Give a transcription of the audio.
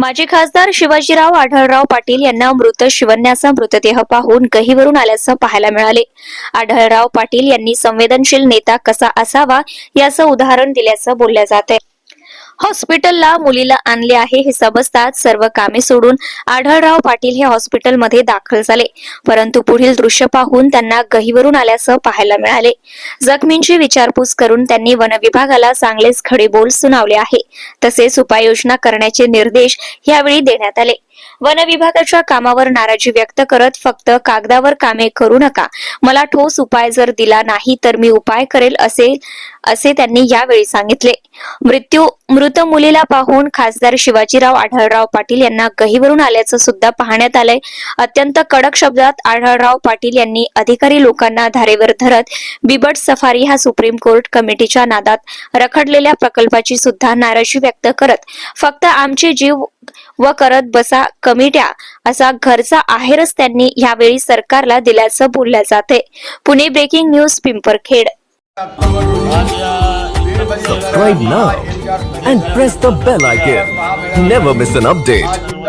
माजी खासदार शिवाजीराव आढळराव पाटील यांना मृत शिवन्याचा मृतदेह पाहून गहीवरून आल्याचं पाहायला मिळाले. आढळराव पाटील यांनी संवेदनशील नेता कसा असावा याचं उदाहरण दिल्याचं बोललं जात आहे हॉस्पिटलला मुलीला आणले आहे हे समजताच सर्व कामे सोडून आढळराव पाटील हे हॉस्पिटलमध्ये दाखल झाले. परंतु पुढील दृश्य पाहून त्यांना गहीवरून आल्याचं पाहायला मिळाले. जखमींची विचारपूस करून त्यांनी वनविभागाला चांगलेच खडेबोल सुनावले आहे. तसेच उपाययोजना करण्याचे निर्देश यावेळी देण्यात आले. वन विभागाच्या कामावर नाराजी व्यक्त करत फक्त कागदावर कामे करू नका. मला ठोस उपाय जर दिला नाही तर मी उपाय करेल असे असे त्यांनी यावेळी सांगितले. मृत्यू मृत मुलीला पाहून खासदार शिवाजीराव आढळराव पाटील यांना गहीवरून आल्याचं सुद्धा पाहण्यात आलंय. अत्यंत कडक शब्दात आढळराव पाटील यांनी अधिकारी लोकांना धारेवर धरत बिबट सफारी हा सुप्रीम कोर्ट कमिटीच्या नादात रखडलेल्या प्रकल्पाची सुद्धा नाराजी व्यक्त करत. फक्त आमचे जीव व करत बसा कमिट्या असा घरचा आहेरच त्यांनी यावेळी सरकारला दिल्याचं बोलल्या जाते Pune breaking news Pimparkhed Subscribe now and press the bell icon. Never miss an update.